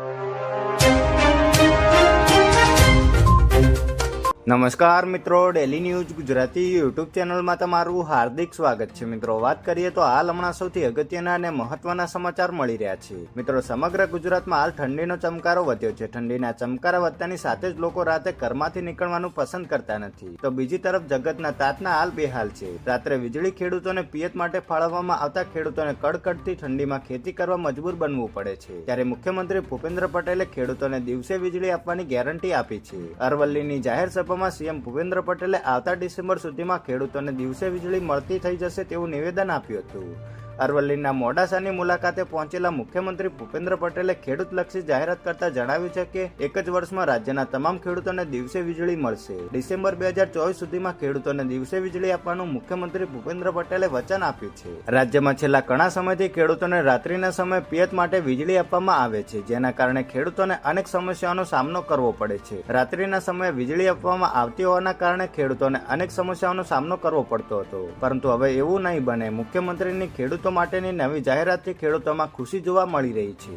you. નમસ્કાર મિત્રો daily news Gujarati YouTube ચેનલમાં તમારું હાર્દિક સ્વાગત છે. મિત્રો, વાત કરીએ તો હાલ હમણાં સૌથી અગત્યના અને મહત્વના સમાચાર મળી રહ્યા છે. મિત્રો, સમગ્ર ગુજરાતમાં હાલ ઠંડીનો ચમકારો વધ્યો છે. ઠંડીના ચમકારા વધતાની સાથે જ લોકો રાતે ઘરમાંથી નીકળવાનું પસંદ કરતા નથી. તો બીજી તરફ જગતના તાતના હાલ બેહાલ છે. રાત્રે વીજળી ખેડૂતોને પિયત માટે ફાળવવામાં આવતા ખેડૂતોને કડકડતી ઠંડીમાં ખેતી કરવા મજબૂર બનવું પડે છે. ત્યારે મુખ્યમંત્રી ભૂપેન્દ્ર પટેલે ખેડૂતોને દિવસે વીજળી આપવાની ગેરંટી આપી છે. અરવલ્લીની જાહેર સભામાં સીએમ ભૂપેન્દ્ર પટેલે આવતા ડિસેમ્બર સુધીમાં ખેડૂતોને દિવસે વીજળી મળતી થઈ જશે તેવું નિવેદન આપ્યું હતું. અરવલ્લીના મોડાસાની મુલાકાતે પહોંચેલા મુખ્યમંત્રી ભૂપેન્દ્ર પટેલે ખેડૂતલક્ષી જાહેરાત કરતા જણાવ્યું છે કે એક જ વર્ષમાં રાજ્યના તમામ ખેડૂતોને દિવસે વીજળી મળશે. ડિસેમ્બર બે હજાર ચોવીસ સુધીમાં ખેડૂતોને દિવસે વીજળી આપવાનું મુખ્યમંત્રી ભૂપેન્દ્ર પટેલે વચન આપ્યું છે. રાજ્યમાં છેલ્લા ઘણા સમયથી ખેડૂતોને રાત્રિના સમયે પિયત માટે વીજળી આપવામાં આવે છે, જેના કારણે ખેડૂતોને અનેક સમસ્યાઓનો સામનો કરવો પડે છે. રાત્રિના સમયે વીજળી આપવામાં આવતી હોવાના કારણે ખેડૂતોને અનેક સમસ્યાઓનો સામનો કરવો પડતો હતો. પરંતુ હવે એવું નહીં બને. મુખ્યમંત્રીની ખેડૂતો માટેની નવી જાહેરાતથી ખેડૂતોમાં ખુશી જોવા મળી રહી છે.